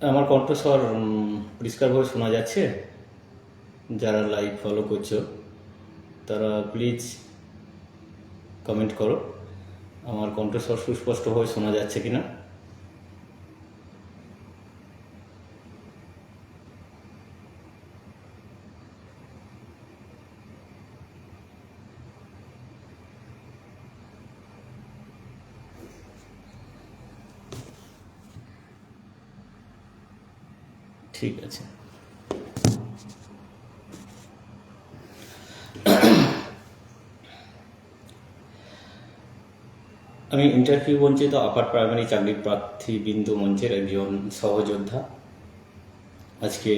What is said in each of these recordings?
আমার কণ্ঠস্বর পরিষ্কারভাবে শোনা যাচ্ছে। যারা লাইভ ফলো করছ, তারা প্লিজ কমেন্ট করো। আমার কণ্ঠস্বর সুস্পষ্টভাবে শোনা যাচ্ছে কিনা। ঠিক আছে। আমি ইন্টারভিউ বঞ্চিত আপার প্রাইমারি চাকরি প্রার্থী বিন্দু মঞ্চের একজন সহযোদ্ধা। আজকে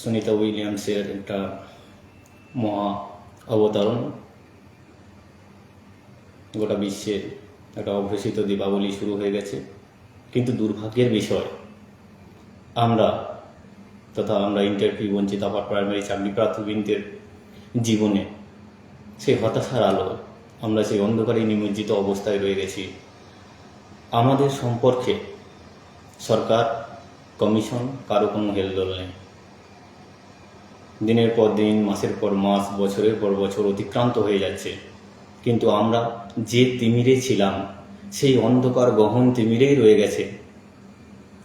সুনিতা উইলিয়ামসের একটা মহা অবতরণ। গোটা বিশ্বের একটা অভ্যসিত দীপাবলি শুরু হয়ে গেছে। কিন্তু দুর্ভাগ্যের বিষয়, আমরা তথা আমরা ইন্টারভিউ বঞ্চিত আপার প্রাইমারি চাকরি প্রার্থীবৃন্দের জীবনে সেই হতাশার আলো, আমরা সেই অন্ধকারে নিমজ্জিত অবস্থায় রয়ে গেছি। আমাদের সম্পর্কে সরকার, কমিশন কারও কোনো হেলদোল নেই। দিনের পর দিন, মাসের পর মাস, বছরের পর বছর অতিক্রান্ত হয়ে যাচ্ছে। কিন্তু আমরা যে তিমিরে ছিলাম সেই অন্ধকার গহন তিমিরেই রয়ে গেছে।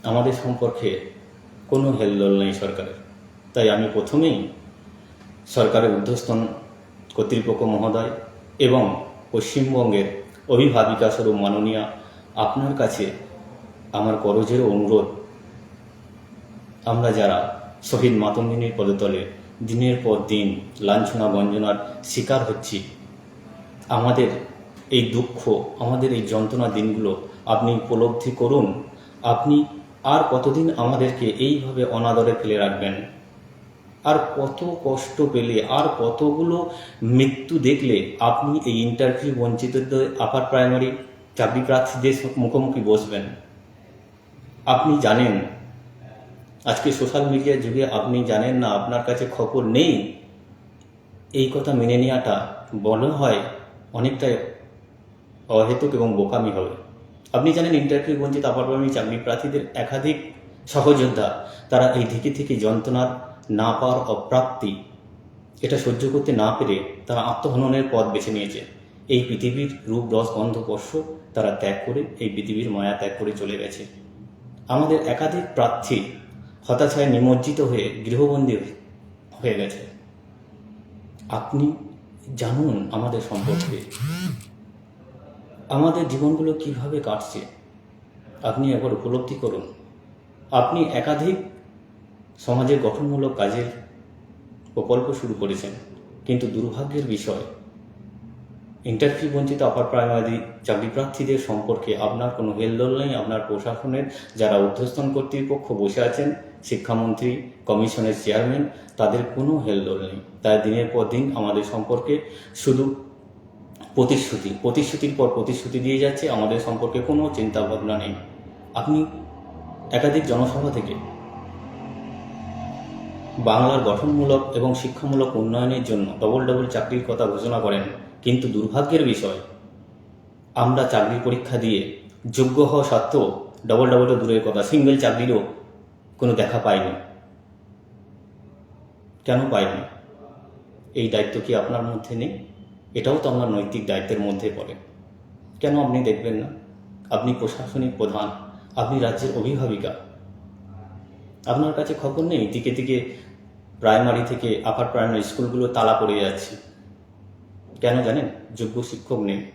আমাদের সম্পর্কে কোনো হেলদোল নেই সরকারের। তাই আমি প্রথমেই সরকারের ঊর্ধ্বস্তন কর্তৃপক্ষ মহোদয় এবং পশ্চিমবঙ্গের অভিভাবিকা স্বরূপ মাননীয়া আপনার কাছে আমার করজের অনুরোধ। আমরা যারা শহীদ মাতঙ্গিনীর পদতলে দিনের পর দিন লাঞ্ছনা, বঞ্জনার শিকার হচ্ছি, আমাদের এই দুঃখ, আমাদের এই যন্ত্রণা দিনগুলো আপনি উপলব্ধি করুন। আপনি আর কতদিন আমাদেরকে এইভাবে অনাদরে ফেলে রাখবেন? আর কত কষ্ট পেলে, আর কতগুলো মৃত্যু দেখলে আপনি এই ইন্টারভিউ বঞ্চিতদের আপার প্রাইমারি চাকরি প্রার্থীদের মুখোমুখি বসবেন? আপনি জানেন, আজকে সোশ্যাল মিডিয়ার যুগে আপনি জানেন না, আপনার কাছে খবর নেই। এই কথা মেনে নেওয়াটা বলা হয়, অনেকটাই অহেতুক এবং বোকামি হবে। আপনি জানেন ইন্টারভিউ বঞ্চিত আপার প্রাইমারি চাকরি প্রার্থীদের একাধিক সহযোদ্ধা, তারা এই ধিকে থেকে যন্ত্রণার না পাওয়ার অপ্রাপ্তি, এটা সহ্য করতে না পেরে তারা আত্মহননের পথ বেছে নিয়েছে। এই পৃথিবীর রূপ, রস, গন্ধ স্পর্শ তারা ত্যাগ করে, এই পৃথিবীর মায়া ত্যাগ করে চলে গেছে। আমাদের একাধিক প্রার্থী হতাশায় নিমজ্জিত হয়ে গৃহবন্দী হয়ে গেছে। আপনি জানুন আমাদের সম্পর্কে। আমাদের জীবনগুলো কীভাবে কাটছে, আপনি একবার উপলব্ধি করুন। আপনি একাধিক সমাজের গঠনমূলক কাজের প্রকল্প শুরু করেছেন, কিন্তু দুর্ভাগ্যের বিষয় ইন্টারভিউ বঞ্চিত আপার প্রাইমারি চাকরি প্রার্থীদের সম্পর্কে আপনার কোনো হেলদোল নেই। আপনার প্রশাসনের যারা ঊর্ধ্বস্তন কর্তৃপক্ষ বসে আছেন, শিক্ষামন্ত্রী, কমিশনের চেয়ারম্যান তাদের কোনো হেলদোল নেই। তাই দিনের পর দিন আমাদের সম্পর্কে শুধু প্রতিশ্রুতি। প্রতিশ্রুতির পর প্রতিশ্রুতি দিয়ে যাচ্ছে, আমাদের সম্পর্কে কোনো চিন্তা ভাবনা নেই। আপনি একাধিক জনসভা থেকে বাংলার গঠনমূলক এবং শিক্ষামূলক উন্নয়নের জন্য ডবল ডবল চাকরির কথা ঘোষণা করেন, কিন্তু দুর্ভাগ্যের বিষয়, আমরা চাকরি পরীক্ষা দিয়ে যোগ্য হওয়া সত্ত্বেও ডবল ডবল দূরের কথা, সিঙ্গেল চাকরিরও কোনো দেখা পাইনি। কেন পাইনি? এই দায়িত্ব কি আপনার মধ্যে নেই? এটাও তো আপনার নৈতিক দায়িত্বের মধ্যে পড়ে। কেন আপনি দেখবেন না? আপনি প্রশাসনিক প্রধান, আপনি রাজ্যের অভিভাবিকা। আপনার কাছে খবর নেই? দিকে দিকে প্রাইমারি থেকে আপার প্রাইমারি স্কুলগুলো তালা পড়ে যাচ্ছে। কেন জানেন? যোগ্য শিক্ষক নেই।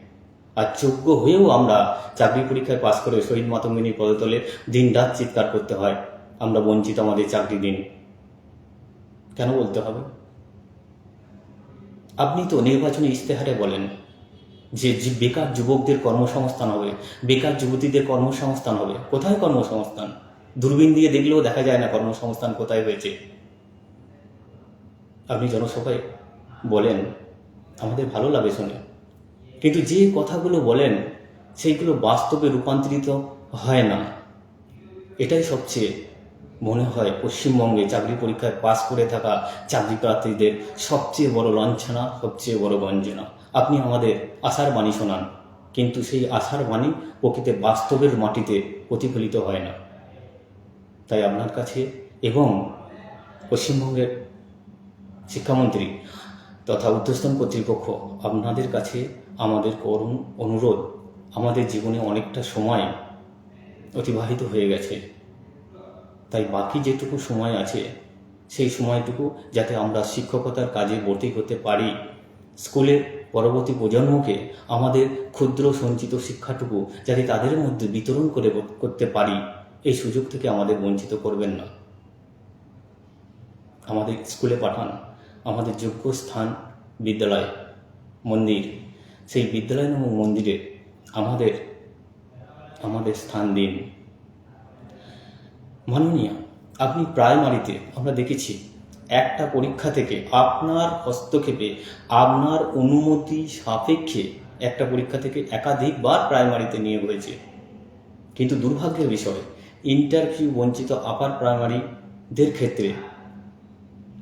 আর যোগ্য হয়েও আমরা চাকরি পরীক্ষায় পাশ করে শহীদ মাতঙ্গিনী পদতলে দিন রাত চিৎকার করতে হয়। আমরা বঞ্চিত আমাদের চাকরি দিন। কেন বলতে হবে? আপনি তো নির্বাচনী ইশতেহারে বলেন যে বেকার যুবকদের কর্মসংস্থান হবে, বেকার যুবতীদের কর্মসংস্থান হবে। কোথায় কর্মসংস্থান? দূরবীন দিয়ে দেখলেও দেখা যায় না কর্মসংস্থান কোথায় হয়েছে। আপনি জনসভায় বলেন, আমাদের ভালো লাগে শুনে। কিন্তু যে কথাগুলো বলেন, সেইগুলো বাস্তবে রূপান্তরিত হয় না। এটাই সবচেয়ে মনে হয় পশ্চিমবঙ্গে চাকরি পরীক্ষায় পাশ করে থাকা চাকরি প্রার্থীদের সবচেয়ে বড় লাঞ্ছনা, সবচেয়ে বড় বঞ্চনা আপনি আমাদের আশার বাণী শোনান, কিন্তু সেই আশার বাণী প্রকৃতে বাস্তবের মাটিতে প্রতিফলিত হয় না। তাই আপনার কাছে এবং পশ্চিমবঙ্গের শিক্ষামন্ত্রী তথা উদ্ধস্থান কর্তৃপক্ষ, আপনাদের কাছে আমাদের করুণ অনুরোধ, আমাদের জীবনে অনেকটা সময় অতিবাহিত হয়ে গেছে। তাই বাকি যেটুকু সময় আছে, সেই সময়টুকু যাতে আমরা শিক্ষকতার কাজে ভর্তি হতে পারি। স্কুলের পরবর্তী প্রজন্মকে আমাদের ক্ষুদ্র সঞ্চিত শিক্ষাটুকু যাতে তাদের মধ্যে বিতরণ করে করতে পারি, এই সুযোগ থেকে আমাদের বঞ্চিত করবেন না। আমাদের স্কুলে পাঠান, আমাদের যোগ্য স্থান বিদ্যালয়, মন্দির, সেই বিদ্যালয় নামক মন্দিরে আমাদের আমাদের স্থান দিন। মাননীয়, আপনি প্রাইমারিতে আমরা দেখেছি একটা পরীক্ষা থেকে আপনার হস্তক্ষেপে আপনার অনুমতি সাপেক্ষে একটা পরীক্ষা থেকে একাধিকবার প্রাইমারিতে নিয়োগ হয়েছে। কিন্তু দুর্ভাগ্যের বিষয়, ইন্টারভিউ বঞ্চিত আপার প্রাইমারিদের ক্ষেত্রে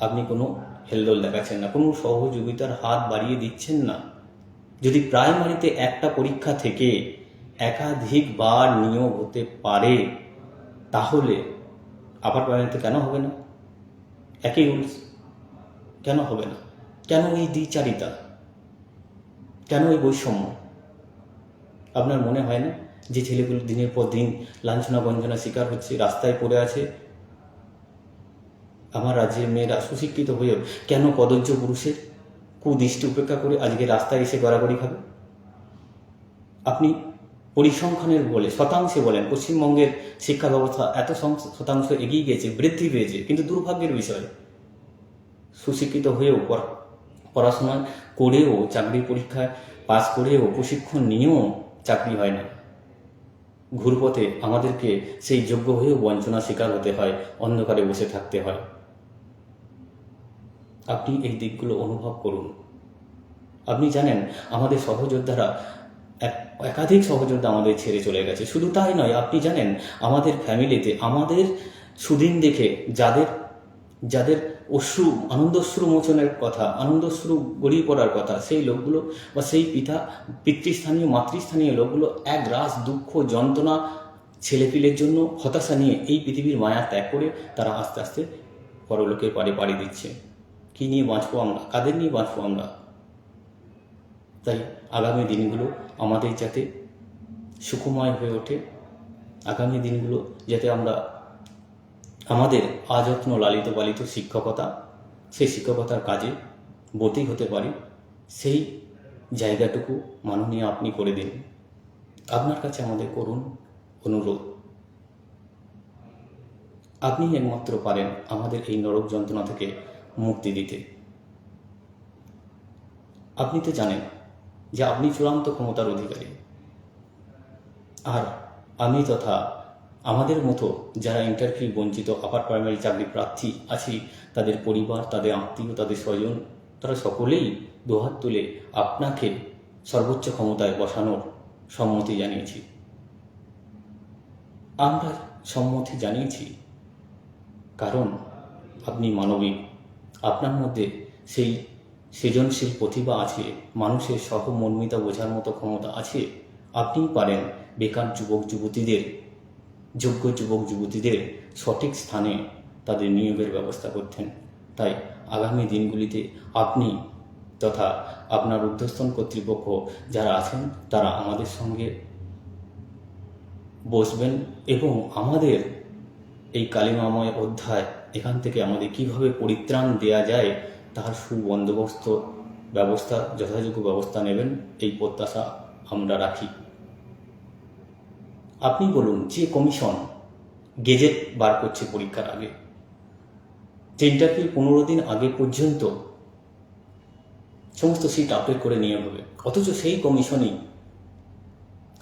আপনি কোনো হেলদোল দেখাচ্ছেন না, কোনো সহযোগিতার হাত বাড়িয়ে দিচ্ছেন না। যদি প্রাইমারিতে একটা পরীক্ষা থেকে একাধিকবার নিয়োগ হতে পারে, তাহলে আপার প্রাইমারিতে কেন হবে না? একই রুলস কেন হবে না? কেন এই দ্বিচারিতা? কেন এই বৈষম্য? আপনার মনে হয় না যে ছেলেগুলো দিনের পর দিন লাঞ্ছনা গঞ্জনা শিকার হচ্ছে, রাস্তায় পড়ে আছে? আমার রাজ্যের মেয়েরা সুশিক্ষিত হয়েও কেন কদর্য পুরুষের কুদৃষ্টি উপেক্ষা করে আজকে রাস্তায় এসে গড়াগড়ি খাবে? আপনি পরিসংখ্যানের বলে, শতাংশে বলেন, পশ্চিমবঙ্গের শিক্ষা ব্যবস্থা এত শতাংশ এগিয়ে গেছে বৃদ্ধি পেয়েছে, কিন্তু দুর্ভাগ্যের বিষয়। সুশিক্ষিত হয়েও পড়া- পড়াশোনা করেও চাকরি পরীক্ষায় পাশ করেও প্রশিক্ষণ নিয়েও চাকরি হয় না। ঘুরপথে আমাদেরকে সেই যোগ্য হয়েও বঞ্চনা শিকার হতে হয়, অন্ধকারে বসে থাকতে হয়। আপনি এই দিকগুলো অনুভব করুন। আপনি জানেন, আমাদের সহযোদ্ধারা একাধিক সহযোদ্ধা আমাদের ছেড়ে চলে গেছে। শুধু তাই নয়, আপনি জানেন, আমাদের ফ্যামিলিতে, আমাদের সুদিন দেখে যাদের যাদের অশ্রু আনন্দশ্রু মোচনের কথা আনন্দশ্রু গড়িয়ে পড়ার কথা, সেই লোকগুলো বা সেই পিতা, পিতৃস্থানীয়, মাতৃস্থানীয় লোকগুলো এক রাস দুঃখ, যন্ত্রণা, ছেলেপিলের জন্য হতাশা নিয়ে এই পৃথিবীর মায়া ত্যাগ করে তারা আস্তে আস্তে পরলোকের পাড়ে পাড়ি দিচ্ছে। কী নিয়ে বাঁচবো আমরা? কাদের নিয়ে বাঁচবো আমরা? তাই আগামী দিনগুলো আমাদের যাতে সুখময় হয়ে ওঠে। আগামী দিনগুলো যাতে আমরা আমাদের আযত্ন লালিত পালিত শিক্ষকতা, সেই শিক্ষকতার কাজে বতী হতে পারি, সেই জায়গাটুকু মাননীয় আপনি করে দিন। আপনার কাছে আমাদের করুন অনুরোধ। আপনি একমাত্র পারেন আমাদের এই নরক যন্ত্রণা থেকে মুক্তি দিতে। আপনি তো জানেন যে আপনি চূড়ান্ত ক্ষমতার অধিকারী। আর আমি তথা আমাদের মতো যারা ইন্টারভিউ বঞ্চিত আপার প্রাইমারি চাকরি প্রার্থী আছি, তাদের পরিবার, তাদের আত্মীয়, তাদের স্বজন, তারা সকলেই দুহাত তুলে আপনাকে সর্বোচ্চ ক্ষমতায় বসানোর সম্মতি জানিয়েছি। আমরা সম্মতি জানিয়েছি, কারণ আপনি মানবিক। আপনার মধ্যে সেই সৃজনশীল প্রতিভা আছে, মানুষের সহমর্মিতা বোঝার মতো ক্ষমতা আছে। আপনিই পারেন বেকার যুবক যুবতীদের, যোগ্য যুবক যুবতীদের সঠিক স্থানে তাদের নিয়োগের ব্যবস্থা করতেন। তাই আগামী দিনগুলিতে আপনি তথা আপনার ঊর্ধ্বস্তন কর্তৃপক্ষ যারা আছেন, তারা আমাদের সঙ্গে বসবেন এবং আমাদের এই কালিমাময় অধ্যায়, এখান থেকে আমাদের কীভাবে পরিত্রাণ দেয়া যায় তার সুবন্দোবস্ত ব্যবস্থা, যথাযোগ্য ব্যবস্থা নেবেন, এই প্রত্যাশা আমরা রাখি। আপনি বলুন, যে কমিশন গেজেট বার করছে পরীক্ষার আগে ইন্টারভিউ পনেরো দিন আগে পর্যন্ত সমস্ত সিট আপডেট করে নিয়ে হবে? অথচ সেই কমিশনই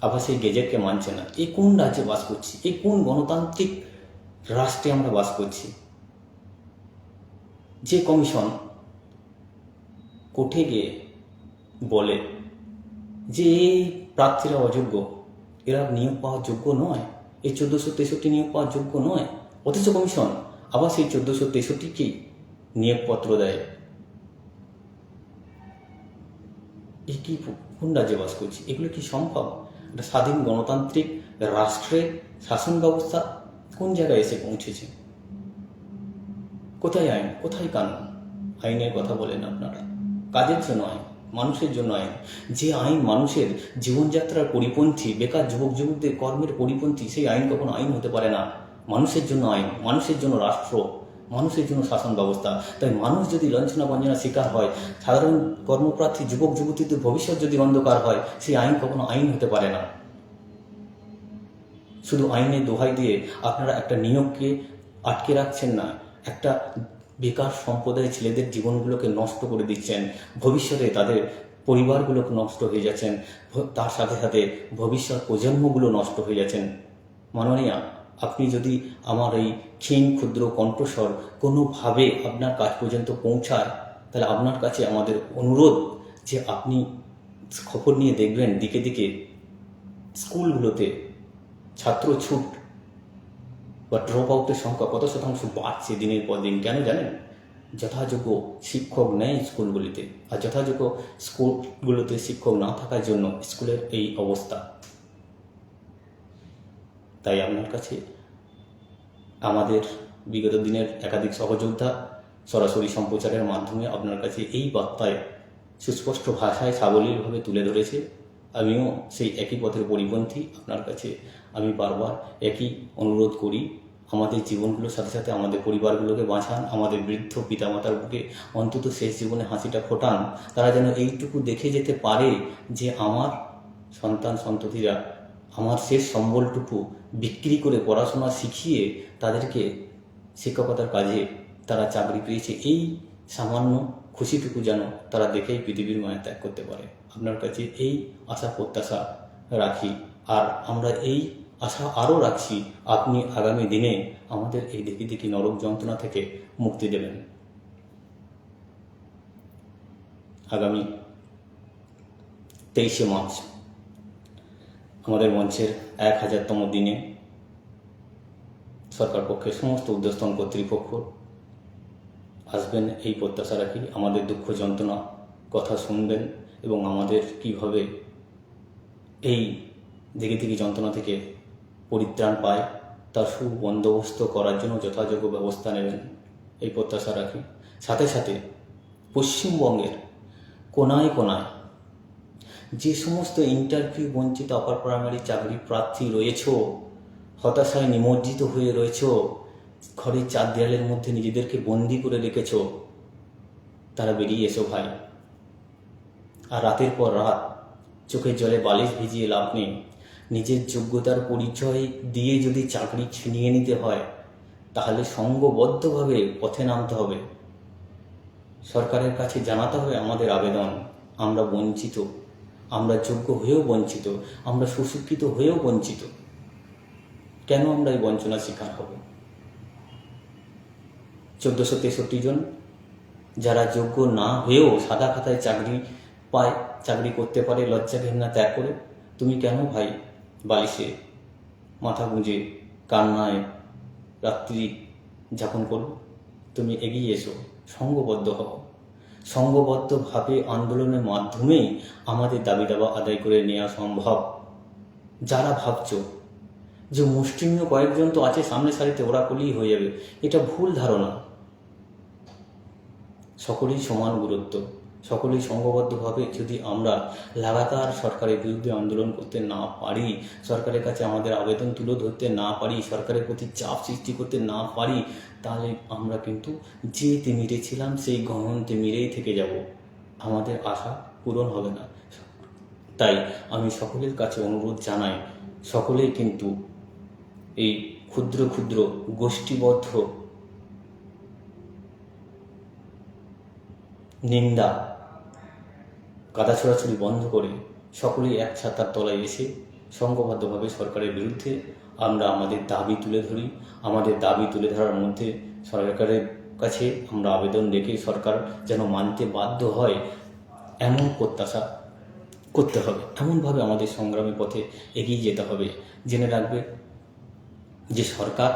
আবার সেই গেজেটকে মানছে না। এই কোন রাজ্যে বাস করছি? এই কোন গণতান্ত্রিক রাষ্ট্রে আমরা বাস করছি? যে কমিশন কোর্টে গিয়ে বলে, যে এই প্রার্থীরা অযোগ্য, এরা নিয়োগ পাওয়ার যোগ্য নয়। এই চোদ্দোশো তেষট্টি নিয়োগ পাওয়ার যোগ্য নয়। অথচ কমিশন আবার সেই চোদ্দোশো তেষট্টিকেই নিয়োগপত্র দেয়। এই কি কোন রাজ্যে বাস করছি? এগুলো কি সম্ভব? একটা স্বাধীন গণতান্ত্রিক রাষ্ট্রের শাসন ব্যবস্থা কোন জায়গায় এসে পৌঁছেছে? কোথায় আইন? কোথায় কানুন? আইনের কথা বলেন আপনারা। কাজের জন্য আইন, মানুষের জন্য আইন। যে আইন মানুষের জীবনযাত্রার পরিপন্থী, বেকার যুবক যুবকদের কর্মের পরিপন্থী, সেই আইন কখনো আইন হতে পারে না। মানুষের জন্য আইন, মানুষের জন্য রাষ্ট্র, মানুষের জন্য শাসন ব্যবস্থা। তাই মানুষ যদি লাঞ্ছনা বঞ্চনা শিকার হয়, সাধারণ কর্মপ্রার্থী, যুবক, যুবতীদের ভবিষ্যৎ যদি অন্ধকার হয়, সেই আইন কখনো আইন হতে পারে না। শুধু আইনের দোহাই দিয়ে আপনারা একটা নিয়োগকে আটকে রাখছেন না, একটা বেকার সম্প্রদায়ের ছেলেদের জীবনগুলোকে নষ্ট করে দিচ্ছেন। ভবিষ্যতে তাদের পরিবারগুলোকে নষ্ট হয়ে যাচ্ছেন। তার সাথে সাথে ভবিষ্যৎ প্রজন্মগুলো নষ্ট হয়ে যাচ্ছেন। মাননীয়া, আপনি যদি আমার এই ক্ষীণ, ক্ষুদ্র কণ্ঠস্বর কোনোভাবে আপনার কাজ পর্যন্ত পৌঁছায়, তাহলে আপনার কাছে আমাদের অনুরোধ যে আপনি খবর নিয়ে দেখবেন দিকে দিকে স্কুলগুলোতে ছাত্র ছুট বা ড্রপ আউটের সংখ্যা কত শতাংশ বাড়ছে দিনের পর দিন, কেন জানেন? যথাযোগ্য শিক্ষক নেই স্কুলগুলিতে আর যথাযোগ্য স্কুলগুলোতে শিক্ষক না থাকার জন্য স্কুলের এই অবস্থা। তাই আপনার কাছে আমাদের বিগত দিনের একাধিক সহযোদ্ধা সরাসরি সম্প্রচারের মাধ্যমে আপনার কাছে এই বার্তায় সুস্পষ্ট ভাষায় সাবলীলভাবে তুলে ধরেছে। আমিও সেই একই পথের পরিপন্থী। আপনার কাছে আমি বারবার একই অনুরোধ করি, আমাদের জীবনগুলোর সাথে সাথে আমাদের পরিবারগুলোকে বাঁচান, আমাদের বৃদ্ধ পিতামাতার বুকে অন্তত শেষ জীবনে হাসিটা ফোটান। তারা যেন এইটুকু দেখে যেতে পারে যে আমার সন্তান, সন্ততিরা আমার শেষ সম্বলটুকু বিক্রি করে পড়াশোনা শিখিয়ে তাদেরকে শিক্ষকতার কাজে তারা চাকরি পেয়েছে, এই সামান্য খুশিটুকু যেন তারা দেখেই পৃথিবীর মায়া ত্যাগ করতে পারে। আপনার কাছে এই আশা প্রত্যাশা রাখি। আর আমরা এই আশা আরও রাখছি, আপনি আগামী দিনে আমাদের এই দেখি দেখি নরক যন্ত্রণা থেকে মুক্তি দেবেন। আগামী তেইশে মার্চ, আমাদের মঞ্চের এক হাজারতম দিনে সরকার পক্ষের সমস্ত উদ্যোস্তন কর্তৃপক্ষ আসবেন, এই প্রত্যাশা রাখি। আমাদের দুঃখ যন্ত্রণা, কথা শুনবেন এবং আমাদের কীভাবে এই দিকে দিকে যন্ত্রণা থেকে পরিত্রাণ পায়, তার সুবন্দোবস্ত করার জন্য যথাযোগ্য ব্যবস্থা নেবেন এই প্রত্যাশা রাখি। সাথে সাথে পশ্চিমবঙ্গের কোনায় কোনায় যে সমস্ত ইন্টারভিউ বঞ্চিত আপার প্রাইমারি চাকরি প্রার্থী রয়েছ, হতাশায় নিমজ্জিত হয়ে রয়েছ, ঘরের চার দেয়ালের মধ্যে নিজেদেরকে বন্দি করে রেখেছ, তারা বেরিয়ে এসো ভাই। আর রাতের পর রাত চোখের জলে বালিশ ভিজিয়ে লাভ নেই। নিজের যোগ্যতার পরিচয় দিয়ে যদি চাকরি ছিনিয়ে নিতে হয়, তাহলে সঙ্গবদ্ধভাবে পথে নামতে হবে। সরকারের কাছে জানাতে হবে আমাদের আবেদন। আমরা বঞ্চিত। আমরা যোগ্য হয়েও বঞ্চিত। আমরা সুশিক্ষিত হয়েও বঞ্চিত। কেন আমরা এই বঞ্চনার শিকার হব? চোদ্দোশো তেষট্টি জন যারা যোগ্য না হয়েও সাদা খাতায় চাকরি পায় চাকরি করতে পারে, লজ্জা ঘেন্না ত্যাগ করে। তুমি কেন ভাই? বালিশে, মাথা গুঁজে, কান্নায় রাত্রি যাপন করো। তুমি এগিয়ে এসো, সঙ্গবদ্ধ হও। সঙ্গবদ্ধভাবে আন্দোলনের মাধ্যমেই আমাদের দাবি দাবা আদায় করে নেওয়া সম্ভব। যারা ভাবছ যে মুষ্টিমেয় কয়েকজন তো আছে সামনে সারিতে, ওরা করলেই হয়ে যাবে, এটা ভুল ধারণা। সকলেই সমান গুরুত্ব। সকলেই সংঘবদ্ধভাবে যদি আমরা লাগাতার সরকারের বিরুদ্ধে আন্দোলন করতে না পারি, সরকারের কাছে আমাদের আবেদন তুলে ধরতে না পারি, সরকারের প্রতি চাপ সৃষ্টি করতে না পারি, তাহলে আমরা কিন্তু যে তিমিরে ছিলাম সেই গহন তিমিরেই থেকে যাব। আমাদের আশা পূরণ হবে না। তাই আমি সকলের কাছে অনুরোধ জানাই, সকলেই কিন্তু এই ক্ষুদ্র ক্ষুদ্র গোষ্ঠীবদ্ধ নিন্দা। কাদা ছোড়াছুড়ি বন্ধ করে সকলেই এক ছাতার তলায় এসে সংঘবদ্ধভাবে সরকারের বিরুদ্ধে আমরা আমাদের দাবি তুলে ধরি। আমাদের দাবি তুলে ধরার মধ্যে সরকারের কাছে আমরা আবেদন রেখে সরকার যেন মানতে বাধ্য হয়, এমন প্রত্যাশা করতে হবে। এমনভাবে আমাদের সংগ্রামী পথে এগিয়ে যেতে হবে। জেনে রাখবে যে সরকার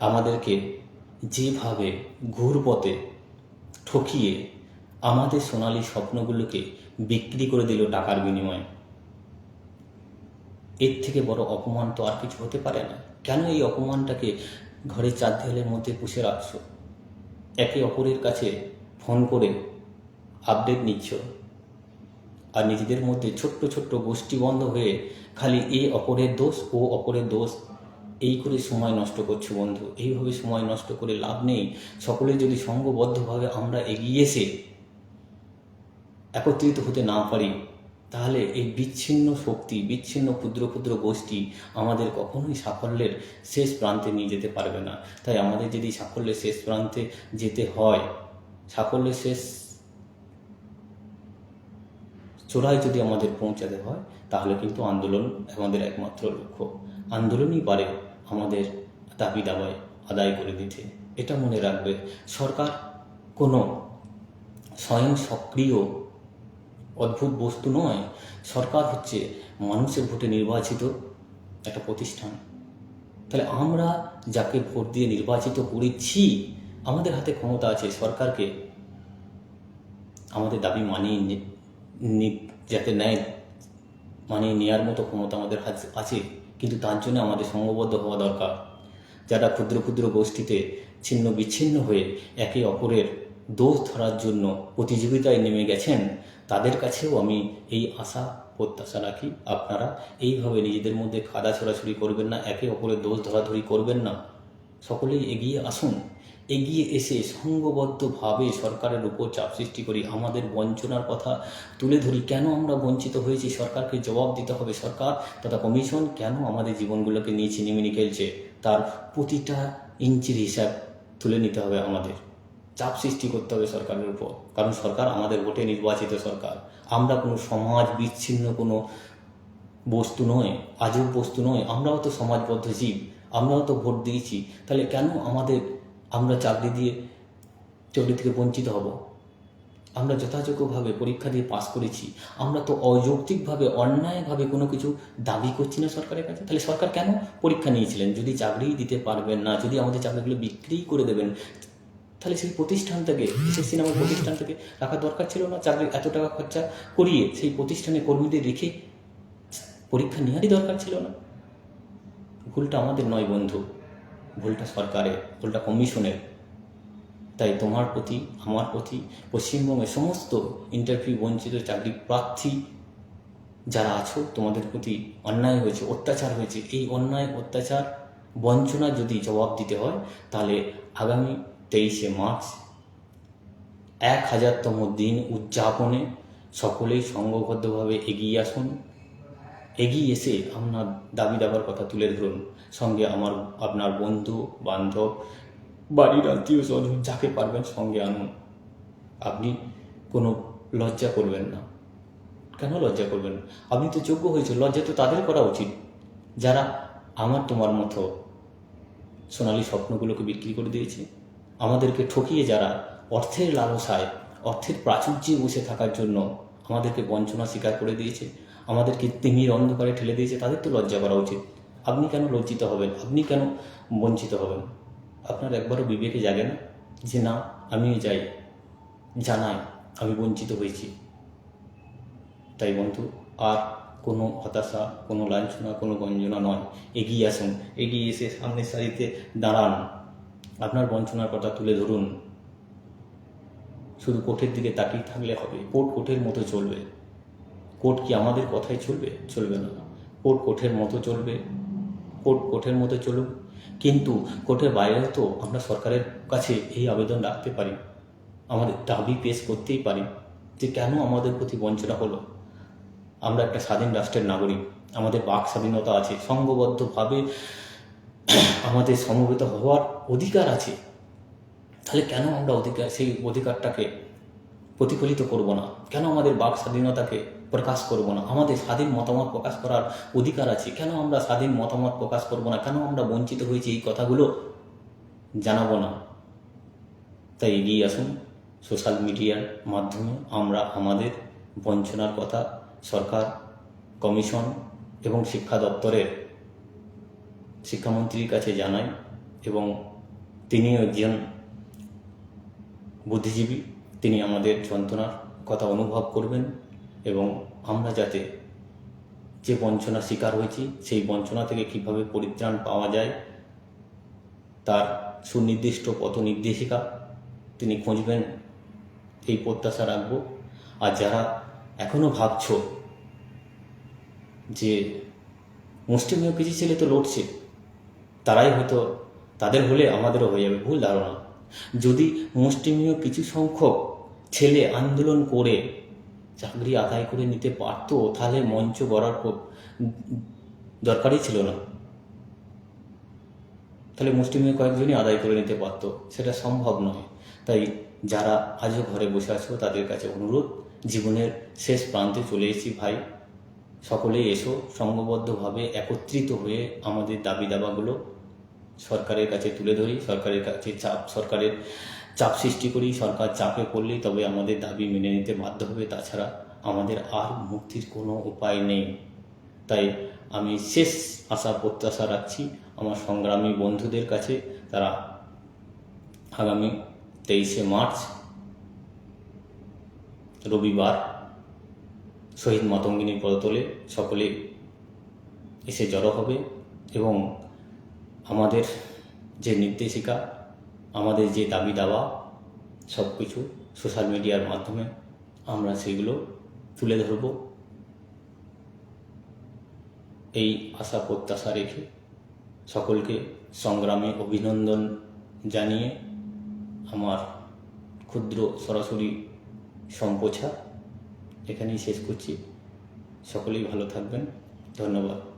আমাদেরকে যেভাবে ঘুরপথে ঠকিয়ে আমাদের সোনালি স্বপ্নগুলোকে বিক্রি করে দিল টাকার বিনিময়ে। এর থেকে বড় অপমান তো আর কিছু হতে পারে না। কেন এই অপমানটাকে ঘরের চার দেয়ালের মধ্যে পুষে রাখছো? একে অপরের কাছে ফোন করে আপডেট নিচ্ছ আর নিজেদের মধ্যে ছোট্ট ছোট্ট গোষ্ঠী বন্ধ হয়ে খালি এ অপরের দোষ, ও অপরের দোষ এই করে সময় নষ্ট করছ বন্ধু, এইভাবে সময় নষ্ট করে লাভ নেই। সকলে যদি সঙ্গবদ্ধভাবে আমরা এগিয়ে এসে একত্রিত হতে না পারি, তাহলে এই বিচ্ছিন্ন শক্তি, বিচ্ছিন্ন ক্ষুদ্র ক্ষুদ্র গোষ্ঠী আমাদের কখনোই সাফল্যের শেষ প্রান্তে নিয়ে যেতে পারবে না। তাই আমাদের যদি সাফল্যের শেষ প্রান্তে যেতে হয়, সাফল্যের শেষ চূড়ায় যদি আমাদের পৌঁছাতে হয়, তাহলে কিন্তু আন্দোলন আমাদের একমাত্র লক্ষ্য। আন্দোলনই পারে আমাদের দাবি দাবায় আদায় করে দিতে। এটা মনে রাখবে, সরকার কোনো স্বয়ং সক্রিয় অদ্ভুত বস্তু নয়। সরকার হচ্ছে মানুষের ভোটে নির্বাচিত একটা প্রতিষ্ঠান। তাহলে আমরা যাকে ভোট দিয়ে নির্বাচিত করেছি, আমাদের হাতে ক্ষমতা আছে, সরকারকে আমাদের দাবি মানিয়ে যাতে নেয়, মানিয়ে নেওয়ার মতো ক্ষমতা আমাদের হাতে আছে। কিন্তু তার জন্য আমাদের সঙ্গবদ্ধ হওয়া দরকার। যারা ক্ষুদ্র ক্ষুদ্র গোষ্ঠীতে ছিন্ন বিচ্ছিন্ন হয়ে একে অপরের দোষ ধরার জন্য প্রতিযোগিতায় নেমে গেছেন, তাদের কাছেও আমি এই আশা, প্রত্যাশা রাখি। আপনারা এইভাবে নিজেদের মধ্যে খাদা ছড়াছড়ি করবেন না, একে অপরের দোষ ধরাধরি করবেন না। সকলেই এগিয়ে আসুন। এগিয়ে এসে সংঘবদ্ধভাবে সরকারের উপর চাপ সৃষ্টি করি, আমাদের বঞ্চনার কথা তুলে ধরি। কেন আমরা বঞ্চিত হয়েছি? সরকারকে জবাব দিতে হবে। সরকার তথা কমিশন কেন আমাদের জীবনগুলোকে নিয়ে ছিনিমিনি খেলছে? তার প্রতিটা ইঞ্চির হিসাব তুলে নিতে হবে আমাদের। চাপ সৃষ্টি করতে হবে সরকারের উপর। কারণ সরকার আমাদের ভোটে নির্বাচিত সরকার। আমরা কোনো সমাজ বিচ্ছিন্ন কোনো বস্তু নয়, আজব বস্তু নয়। আমরাও তো সমাজবদ্ধ জীব। আমরাও তো ভোট দিয়েছি। তাহলে কেন আমাদের আমরা চাকরি দিয়ে চাকরি থেকে বঞ্চিত হব। আমরা যথাযোগ্যভাবে পরীক্ষা দিয়ে পাস করেছি। আমরা তো অযৌক্তিকভাবে, অন্যায়ভাবে কোনো কিছু দাবি করছি না সরকারের কাছে। তাহলে সরকার কেন পরীক্ষা নিয়েছিলেন? যদি চাকরি দিতে পারবেন না, যদি আমাদের চাকরিগুলো বিক্রি করে দেবেন, তাহলে সেই প্রতিষ্ঠান থেকে এসএসসি প্রতিষ্ঠান থেকে রাখার দরকার ছিল না? চাকরি এত টাকা খরচা করিয়ে সেই প্রতিষ্ঠানে কর্মীদের রেখে পরীক্ষা নেওয়ারই দরকার ছিল না? ভুলটা আমাদের নয় বন্ধু। ভুলটা সরকারের, ভুলটা কমিশনের। তাই তোমার প্রতি, আমার প্রতি পশ্চিমবঙ্গের সমস্ত ইন্টারভিউ বঞ্চিত চাকরি প্রার্থী যারা আছো, তোমাদের প্রতি অন্যায় হয়েছে, অত্যাচার হয়েছে, এই অন্যায়, অত্যাচার, বঞ্চনা যদি জবাব দিতে হয়, তাহলে আগামী তেইশে মার্চ এক হাজারতম দিন উদযাপনে সকলেই সংঘবদ্ধভাবে এগিয়ে আসুন। এগিয়ে এসে আপনার দাবি দাবার কথা তুলে ধরুন। সঙ্গে আমার, আপনার বন্ধু, বান্ধব, বাড়ির আত্মীয় স্বজন, যাকে পারবেন সঙ্গে আনুন। আপনি কোনো লজ্জা করবেন না। কেন লজ্জা করবেন? আপনি তো যোগ্য হয়েছে লজ্জা তো তাদের করা উচিত। যারা আমার তোমার মতো সোনালি স্বপ্নগুলোকে বিক্রি করে দিয়েছে। আমাদেরকে ঠকিয়ে যারা অর্থের লালসায়, অর্থের প্রাচুর্যে বসে থাকার জন্য আমাদেরকে বঞ্চনা স্বীকার করে দিয়েছে। আমাদেরকে তিমির অন্ধকারে ঠেলে দিয়েছে, তাদের তো লজ্জা করা উচিত। আপনি কেন লজ্জিত হবেন? আপনি কেন বঞ্চিত হবেন? আপনার একবারও বিবেকে জাগে না যে না, আমিও যাই। জানাই আমি বঞ্চিত হয়েছি। তাই বন্ধু, আর কোনো হতাশা, কোনো লাঞ্ছনা, কোনো গঞ্জনা নয়। এগিয়ে আসুন, এগিয়ে এসে সামনের সারিতে দাঁড়ান। আপনার বঞ্চনার কথা তুলে ধরুন। শুধু কোঠের দিকে তাকিয়ে থাকলে হবে, কোট কোঠের মতো চলবে। কোর্ট কি আমাদের কথাই চলবে? চলবে না। কোর্ট কোর্টের মতো চলবে। কোর্ট কোর্টের মতো চলুক। কিন্তু কোর্টের বাইরেও তো আমরা সরকারের কাছে এই আবেদন রাখতে পারি। আমাদের দাবি পেশ করতেই পারি যে কেন আমাদের প্রতি বঞ্চনা হলো। আমরা একটা স্বাধীন রাষ্ট্রের নাগরিক। আমাদের বাক স্বাধীনতা আছে। সংঘবদ্ধভাবে আমাদের সমবেত হওয়ার অধিকার আছে। তাহলে কেন আমরা অধিকার সেই অধিকারটাকে প্রতিফলিত করব না? কেন আমাদের বাক স্বাধীনতাকে প্রকাশ করব না। আমাদের স্বাধীন মতামত প্রকাশ করার অধিকার আছে। কেন আমরা স্বাধীন মতামত প্রকাশ করব না? কেন আমরা বঞ্চিত হয়েছি এই কথাগুলো জানাব না? তাই এগিয়ে আসুন। সোশ্যাল মিডিয়ার মাধ্যমে আমরা আমাদের বঞ্চনার কথা সরকার, কমিশন এবং শিক্ষা দপ্তরের শিক্ষামন্ত্রীর কাছে জানাই এবং তিনিও একজন বুদ্ধিজীবী। তিনি আমাদের যন্ত্রণার কথা অনুভব করবেন। এবং আমরা যাতে যে বঞ্চনার শিকার হয়েছি, সেই বঞ্চনা থেকে কীভাবে পরিত্রাণ পাওয়া যায়, তার সুনির্দিষ্ট পথ নির্দেশিকা তিনি খুঁজবেন, এই প্রত্যাশা রাখব। আর যারা এখনও ভাবছ যে মুষ্টিমেয় কিছু ছেলে তো লড়ছে, তারাই হয়তো তাদের হলে আমাদেরও হয়ে যাবে, ভুল ধারণা। যদি মুষ্টিমেয় কিছু সংখ্যক ছেলে আন্দোলন করে চাকরি আদায় করে নিতে পারতো, তাহলে মঞ্চ গড়ার দরকারই ছিল না। তাহলে মুসলিমের কয়েকজনই আদায় করে নিতে পারতো, সেটা সম্ভব নয়। তাই যারা আজও ঘরে বসে আছো, তাদের কাছে অনুরোধ, জীবনের শেষ প্রান্তে চলে এসেছি ভাই। সকলেই এসো সংঘবদ্ধভাবে একত্রিত হয়ে আমাদের দাবি দাবাগুলো সরকারের কাছে তুলে ধরি, সরকারের কাছে চাপ, সরকারের চাপ সৃষ্টি করি, সরকার চাপে পড়লেই তবে আমাদের দাবি মেনে নিতে বাধ্য হবে। তাছাড়া আমাদের আর মুক্তির কোনো উপায় নেই। তাই আমি শেষ আশা, প্রত্যাশা রাখছি আমার সংগ্রামী বন্ধুদের কাছে। তারা আগামী তেইশে মার্চ, রবিবার শহীদ মাতঙ্গিনীর পদতলে সকলে এসে জড়ো হবে এবং আমাদের যে নির্দেশিকা আমাদের যে দাবি দাওয়া, সব কিছু সোশ্যাল মিডিয়ার মাধ্যমে আমরা সেগুলো তুলে ধরব। এই আশা, প্রত্যাশা রেখে সকলকে সংগ্রামে অভিনন্দন জানিয়ে আমার ক্ষুদ্র সরাসরি সম্প্রচার এখানেই শেষ করছি। সকলেই ভালো থাকবেন। ধন্যবাদ।